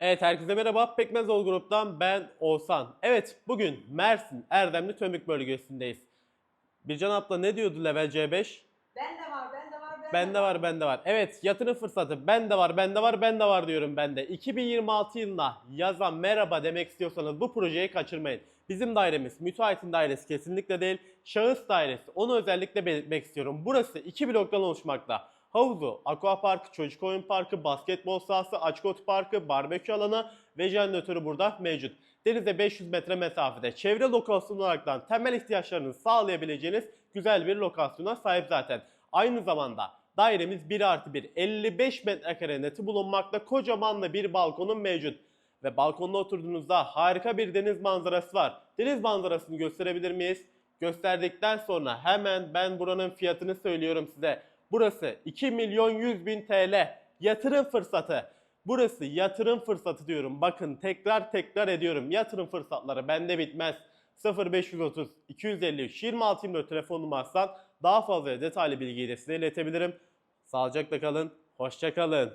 Evet herkese merhaba. Pekmezol Grup'tan ben Oğuzhan. Evet bugün Mersin Erdemli Tömük bölgesindeyiz. Bircan abla ne diyordu level C5? Ben de var, ben de var, ben Bende var, bende var. Evet, yatırım fırsatı. Bende var, bende var, bende var diyorum ben de. 2026 yılına yaza merhaba demek istiyorsanız bu projeyi kaçırmayın. Bizim dairemiz müteahhitin dairesi kesinlikle değil. Şahıs dairesi. Onu özellikle belirtmek istiyorum. Burası iki bloktan oluşmakta. Havuzu, aquapark, çocuk oyun parkı, basketbol sahası, açık ot parkı, barbekü alanı ve jeneratörü burada mevcut. Denize 500 metre mesafede. Çevre lokasyon olaraktan temel ihtiyaçlarınızı sağlayabileceğiniz güzel bir lokasyona sahip zaten. Aynı zamanda dairemiz 1 artı 1 55 metrekare neti bulunmakta kocaman da bir balkonun mevcut. Ve balkonda oturduğunuzda harika bir deniz manzarası var. Deniz manzarasını gösterebilir miyiz? Gösterdikten sonra hemen ben buranın fiyatını söylüyorum size. Burası 2 milyon 100 bin TL yatırım fırsatı. Burası yatırım fırsatı diyorum. Bakın tekrar tekrar ediyorum. Yatırım fırsatları bende bitmez. 0530 253 26 24 telefon numarasından daha fazla detaylı bilgiyi de size iletebilirim. Sağlıcakla kalın, hoşça kalın.